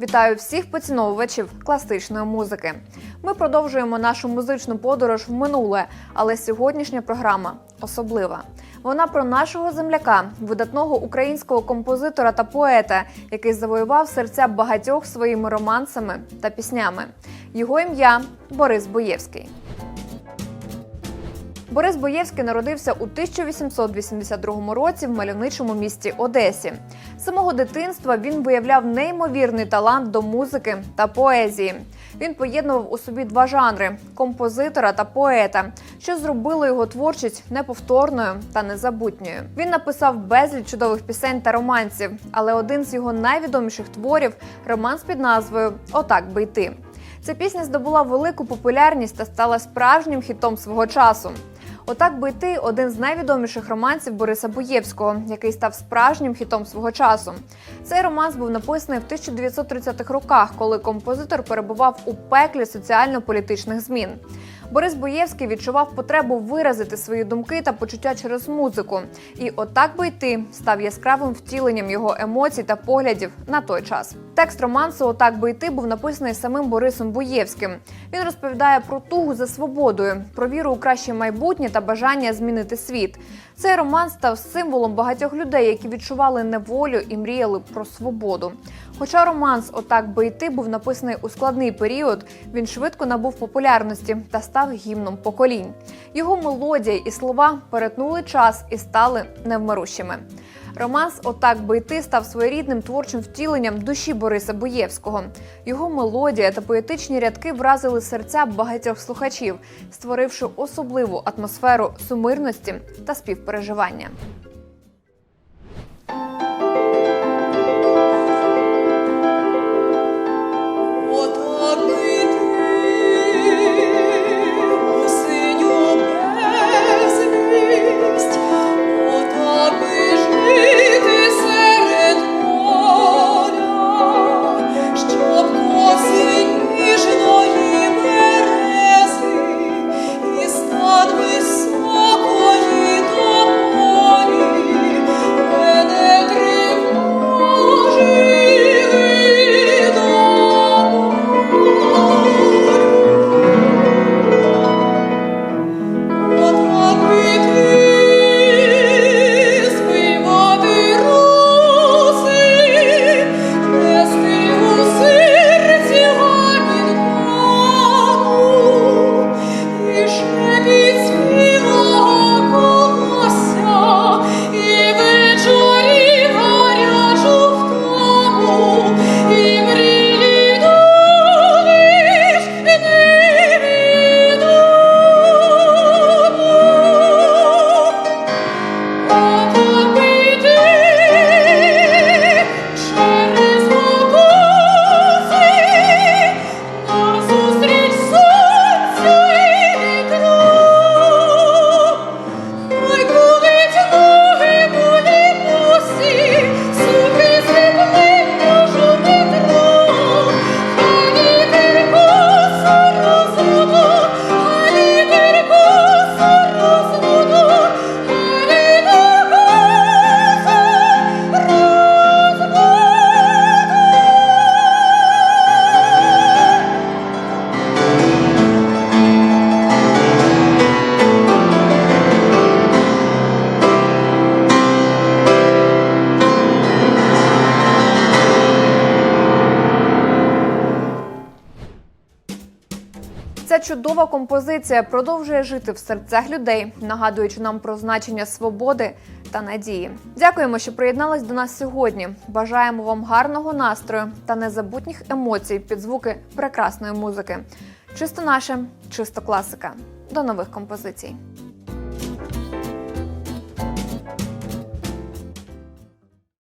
Вітаю всіх поціновувачів класичної музики. Ми продовжуємо нашу музичну подорож в минуле, але сьогоднішня програма особлива. Вона про нашого земляка, видатного українського композитора та поета, який завоював серця багатьох своїми романсами та піснями. Його ім'я Борис Боєвський. Борис Боєвський народився у 1882 році в мальовничому місті Одесі. З самого дитинства він виявляв неймовірний талант до музики та поезії. Він поєднував у собі два жанри композитора та поета, що зробило його творчість неповторною та незабутньою. Він написав безліч чудових пісень та романсів, але один з його найвідоміших творів романс під назвою Отак би йти. Ця пісня здобула велику популярність та стала справжнім хітом свого часу. Отак би йти один з найвідоміших романців Бориса Боєвського, який став справжнім хітом свого часу. Цей романс був написаний в 1930-х роках, коли композитор перебував у пеклі соціально-політичних змін. Борис Боєвський відчував потребу виразити свої думки та почуття через музику. І отак би йти став яскравим втіленням його емоцій та поглядів на той час. Текст романсу Отак би йти був написаний самим Борисом Боєвським. Він розповідає про тугу за свободою, про віру у краще майбутнє та бажання змінити світ. Цей роман став символом багатьох людей, які відчували неволю і мріяли про свободу. Хоча романс Отак би йти був написаний у складний період, він швидко набув популярності та став гімном поколінь. Його мелодія і слова перетнули час і стали невмирущими. Романс Отак би йти став своєрідним творчим втіленням душі Бориса Боєвського. Його мелодія та поетичні рядки вразили серця багатьох слухачів, створивши особливу атмосферу сумирності та співпереживання. Ця чудова композиція продовжує жити в серцях людей, нагадуючи нам про значення свободи та надії. Дякуємо, що приєднались до нас сьогодні. Бажаємо вам гарного настрою та незабутніх емоцій під звуки прекрасної музики. Чисто наше, чисто класика. До нових композицій.